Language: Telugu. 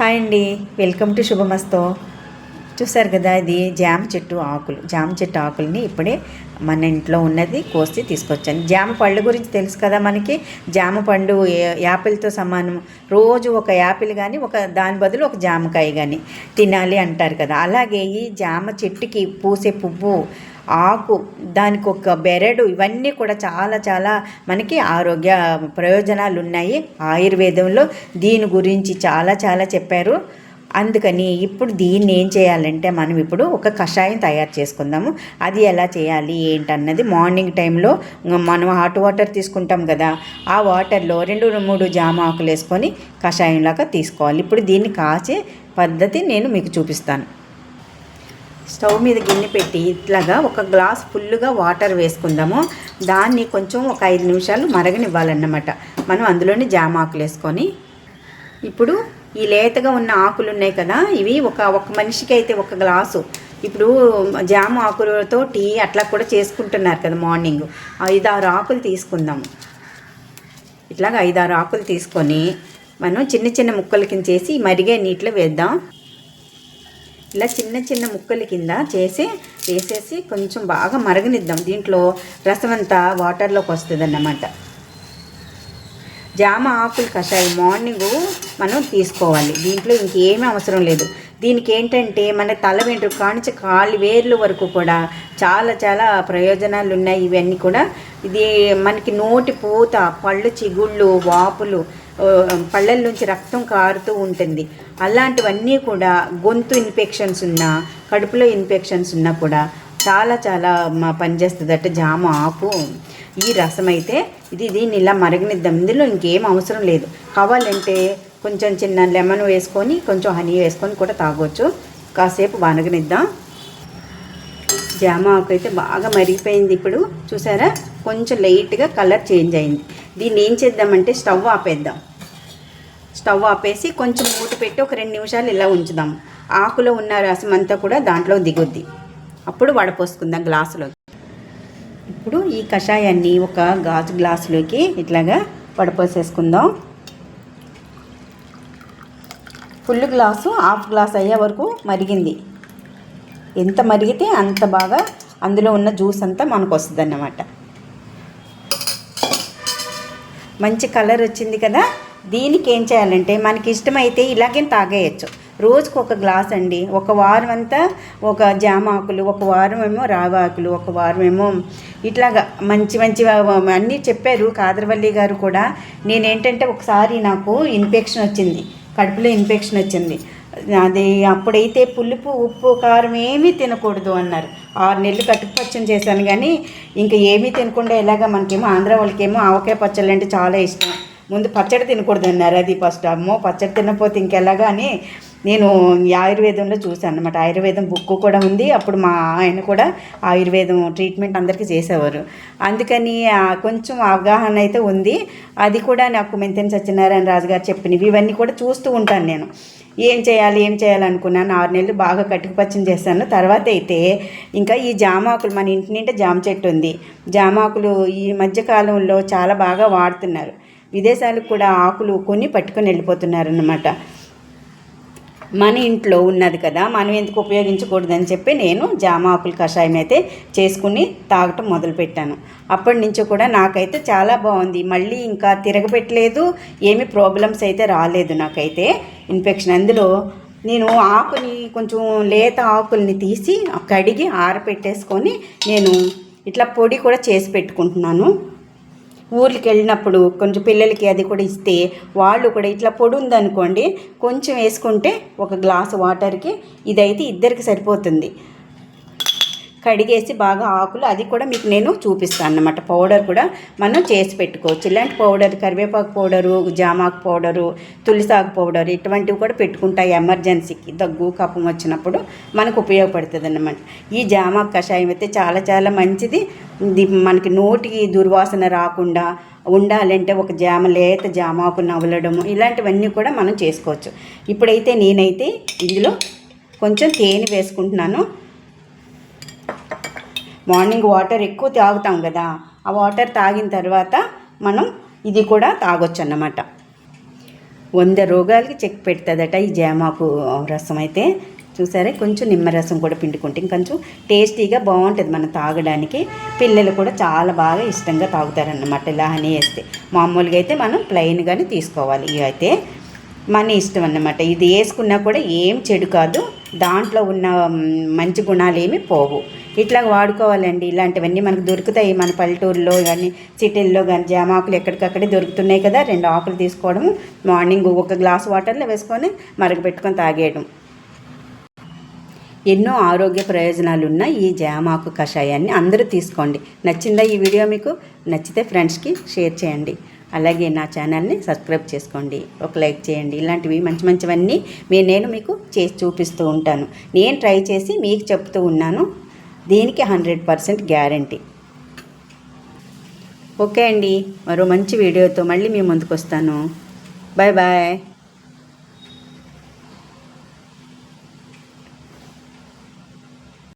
హాయ్ అండి. వెల్కమ్ టు శుభమస్తో. చూసారు కదా ఇది జామ చెట్టు ఆకులు. జామ చెట్టు ఆకుల్ని ఇప్పుడే మన ఇంట్లో ఉన్నది కోసి తీసుకొచ్చాను. జామ పళ్ళు గురించి తెలుసు కదా మనకి? జామ పండు యాపిల్తో సమానం. రోజు ఒక యాపిల్ కానీ ఒక దాని బదులు ఒక జామకాయ కానీ తినాలి అంటారు కదా. అలాగే ఈ జామ చెట్టుకి పూసే పువ్వు ఆకు దానికి ఒక బెరడు ఇవన్నీ కూడా చాలా చాలా మనకి ఆరోగ్య ప్రయోజనాలు ఉన్నాయి. ఆయుర్వేదంలో దీని గురించి చాలా చాలా చెప్పారు. అందుకని ఇప్పుడు దీన్ని ఏం చేయాలంటే మనం ఇప్పుడు ఒక కషాయం తయారు చేసుకుందాము. అది ఎలా చేయాలి ఏంటన్నది మార్నింగ్ టైంలో మనం హాట్ వాటర్ తీసుకుంటాం కదా ఆ వాటర్లో రెండు మూడు జామ ఆకులు వేసుకొని కషాయంలాగా తీసుకోవాలి. ఇప్పుడు దీన్ని కాచే పద్ధతి నేను మీకు చూపిస్తాను. స్టవ్ మీద గిన్నె పెట్టి ఇట్లాగా ఒక గ్లాస్ ఫుల్గా వాటర్ వేసుకుందాము. దాన్ని కొంచెం ఒక ఐదు నిమిషాలు మరగనివ్వాలన్నమాట. మనం అందులోని జామ ఆకులు వేసుకొని. ఇప్పుడు ఈ లేతగా ఉన్న ఆకులు ఉన్నాయి కదా ఇవి ఒక ఒక మనిషికి అయితే ఒక గ్లాసు. ఇప్పుడు జామ ఆకులతో టీ అట్లా కూడా చేసుకుంటున్నారు కదా మార్నింగ్. ఐదారు ఆకులు తీసుకుందాము. ఇట్లాగ ఐదారు ఆకులు తీసుకొని మనం చిన్న చిన్న ముక్కల కింద చేసి మరిగే నీటిలో వేద్దాం. ఇలా చిన్న చిన్న ముక్కల కింద చేసి వేసేసి కొంచెం బాగా మరగనిద్దాం. దీంట్లో రసం అంతా వాటర్లోకి వస్తుంది అన్నమాట జామ ఆకులు కషాయం మార్నింగ్ మనం తీసుకోవాలి. దీంట్లో ఇంకేమీ అవసరం లేదు. దీనికి ఏంటంటే మన తల వెంట్రు కానించి కాలి వేర్లు వరకు కూడా చాలా చాలా ప్రయోజనాలు ఉన్నాయి ఇవన్నీ కూడా ఇది మనకి నోటి పూత పళ్ళు చిగుళ్ళు వాపులు పళ్ళల నుంచి రక్తం కారుతూ ఉంటుంది. అలాంటివన్నీ కూడా గొంతు ఇన్ఫెక్షన్స్ ఉన్నా కడుపులో ఇన్ఫెక్షన్స్ ఉన్నా కూడా చాలా చాలా మ- పనిచేస్తుందట జామ ఆకు. ఈ రసం అయితే ఇది దీన్ని ఇలా మరగనిద్దాం. ఇందులో ఇంకేం అవసరం లేదు. కావాలంటే కొంచెం చిన్న లెమన్ వేసుకొని కొంచెం హనీ వేసుకొని కూడా తాగొచ్చు. కాసేపు వనగనిద్దాం. జామ ఆకు అయితే బాగా మరిగిపోయింది ఇప్పుడు. చూసారా? కొంచెం లైట్గా కలర్ చేంజ్ అయింది. దీన్ని ఏం చేద్దామంటే స్టవ్ ఆపేద్దాం. స్టవ్ ఆపేసి కొంచెం మూత పెట్టి ఒక రెండు నిమిషాలు ఇలా ఉంచుదాం. ఆకులో ఉన్న రసం అంతా కూడా దాంట్లో దిగుద్ది. అప్పుడు వడపోసుకుందాం గ్లాసులో ఇప్పుడు ఈ కషాయాన్ని ఒక గాజు గ్లాసులోకి ఇట్లాగా వడపోసేసుకుందాం. ఫుల్ గ్లాసు హాఫ్ గ్లాస్ అయ్యే వరకు మరిగింది. ఎంత మరిగితే అంత బాగా అందులో ఉన్న జ్యూస్ అంతా మనకు వస్తుంది అన్నమాట మంచి కలర్ వచ్చింది కదా దీనికి ఏం చేయాలంటే మనకి ఇష్టమైతే ఇలాగే తాగేయచ్చు. రోజుకు ఒక గ్లాస్ అండి ఒక వారం అంతా ఒక జామ ఆకులు ఒక వారం ఏమో రావాకులు ఒక వారం ఏమో ఇట్లాగా మంచి మంచి అన్నీ చెప్పారు కాదరవల్లి గారు కూడా. నేనేంటంటే ఒకసారి నాకు ఇన్ఫెక్షన్ వచ్చింది కడుపులో ఇన్ఫెక్షన్ వచ్చింది. అది అప్పుడైతే పులుపు ఉప్పు కారం ఏమీ తినకూడదు అన్నారు. ఆరు నెలలు కట్టుపచ్చని చేశాను కానీ ఇంకా ఏమీ తినకుండా ఎలాగ మనకేమో ఆంధ్ర వాళ్ళకేమో ఆవకాయ పచ్చళ్ళు అంటే చాలా ఇష్టం. ముందు పచ్చడి తినకూడదు అన్నారు అది ఫస్ట్. అమ్మో పచ్చడి తినకపోతే ఇంకెలాగా అని నేను ఈ ఆయుర్వేదంలో చూశాను అనమాట ఆయుర్వేదం బుక్ కూడా ఉంది. అప్పుడు మా ఆయన కూడా ఆయుర్వేదం ట్రీట్మెంట్ అందరికీ చేసేవారు. అందుకని కొంచెం అవగాహన అయితే ఉంది. అది కూడా నాకు మెంతెన్ సత్యనారాయణ రాజు గారు చెప్పినవి ఇవన్నీ కూడా చూస్తూ ఉంటాను నేను. ఏం చేయాలి ఏం చేయాలనుకున్నాను ఆరు నెలలు బాగా కట్టుకుపచ్చని చేశాను. తర్వాత అయితే ఇంకా ఈ జామాకులు మన ఇంటి నిండా జామ చెట్టు ఉంది. జామాకులు ఈ మధ్యకాలంలో చాలా బాగా వాడుతున్నారు. విదేశాలకు కూడా ఆకులు కొని పట్టుకొని వెళ్ళిపోతున్నారు అన్నమాట. మన ఇంట్లో ఉన్నది కదా మనం ఎందుకు ఉపయోగించకూడదని చెప్పి నేను జామ ఆకులు కషాయం అయితే చేసుకుని తాగటం మొదలుపెట్టాను. అప్పటి నుంచి కూడా నాకైతే చాలా బాగుంది. మళ్ళీ ఇంకా తిరగబెట్టలేదు ఏమి ప్రాబ్లమ్స్ అయితే రాలేదు నాకైతే. ఇన్ఫెక్షన్. అందులో నేను ఆకుని కొంచెం లేత ఆకుల్ని తీసి కడిగి ఆరపెట్టేసుకొని నేను ఇట్లా పొడి కూడా చేసి పెట్టుకుంటున్నాను. ఊర్లకి వెళ్ళినప్పుడు కొంచెం పిల్లలకి అది కూడా ఇస్తే వాళ్ళు కూడా ఇట్లా పొడి ఉందనుకోండి కొంచెం వేసుకుంటే ఒక గ్లాసు వాటర్కి ఇదైతే ఇద్దరికి సరిపోతుంది. కడిగేసి బాగా ఆకులు అది కూడా మీకు నేను చూపిస్తాను అన్నమాట. పౌడర్ కూడా మనం చేసి పెట్టుకోవచ్చు. ఇలాంటి పౌడర్ కరివేపాకు పౌడరు జామాకు పౌడరు తులసాకు పౌడర్ ఇటువంటివి కూడా పెట్టుకుంటాయి ఎమర్జెన్సీకి దగ్గు కఫం వచ్చినప్పుడు మనకు ఉపయోగపడుతుంది అన్నమాట. ఈ జామాకు కషాయం అయితే చాలా చాలా మంచిది. మనకి నోటికి దుర్వాసన రాకుండా ఉండాలంటే ఒక జామ లేత జామాకు నవలడము ఇలాంటివన్నీ కూడా మనం చేసుకోవచ్చు. ఇప్పుడైతే నేనైతే ఇందులో కొంచెం తేనె వేసుకుంటున్నాను. మార్నింగ్ వాటర్ ఎక్కువ తాగుతాం కదా ఆ వాటర్ తాగిన తర్వాత మనం ఇది కూడా తాగొచ్చు అన్నమాట వంద రోగాలకి చెక్ పెడుతుందట ఈ జామాకు రసం అయితే. చూసారా? కొంచెం నిమ్మరసం కూడా పిండుకుంటే ఇంకొంచెం టేస్టీగా బాగుంటుంది మనం తాగడానికి. పిల్లలు కూడా చాలా బాగా ఇష్టంగా తాగుతారన్నమాట. ఇలా హనీ వేస్తే. మామూలుగా అయితే మనం ప్లెయిన్గానే తీసుకోవాలి. ఇవి అయితే మన ఇష్టం అన్నమాట. ఇది వేసుకున్నా కూడా ఏం చెడు కాదు. దాంట్లో ఉన్న మంచి గుణాలు ఏమి పోవు. ఇట్లా వాడుకోవాలండి. ఇలాంటివన్నీ మనకు దొరుకుతాయి. మన పల్లెటూరులో కానీ సిటీల్లో కానీ జామాకులు ఎక్కడికక్కడే దొరుకుతున్నాయి కదా. రెండు ఆకులు తీసుకోవడం మార్నింగ్ ఒక గ్లాస్ వాటర్లో వేసుకొని మరగపెట్టుకొని తాగేయడం. ఎన్నో ఆరోగ్య ప్రయోజనాలు ఉన్న ఈ జామాకు కషాయాన్ని అందరూ తీసుకోండి. నచ్చిందా ఈ వీడియో మీకు? నచ్చితే ఫ్రెండ్స్కి షేర్ చేయండి. అలాగే నా ఛానల్ని సబ్స్క్రైబ్ చేసుకోండి. ఒక లైక్ చేయండి. ఇలాంటివి మంచి మంచివన్నీ మీ నేను మీకు చేసి చూపిస్తూ ఉంటాను. నేను ట్రై చేసి మీకు చెప్తూ ఉన్నాను. దీనికి హండ్రెడ్ పర్సెంట్ గ్యారంటీ. ఓకే అండి. మరో మంచి వీడియోతో మళ్ళీ మీ ముందుకు వస్తాను. Bye bye.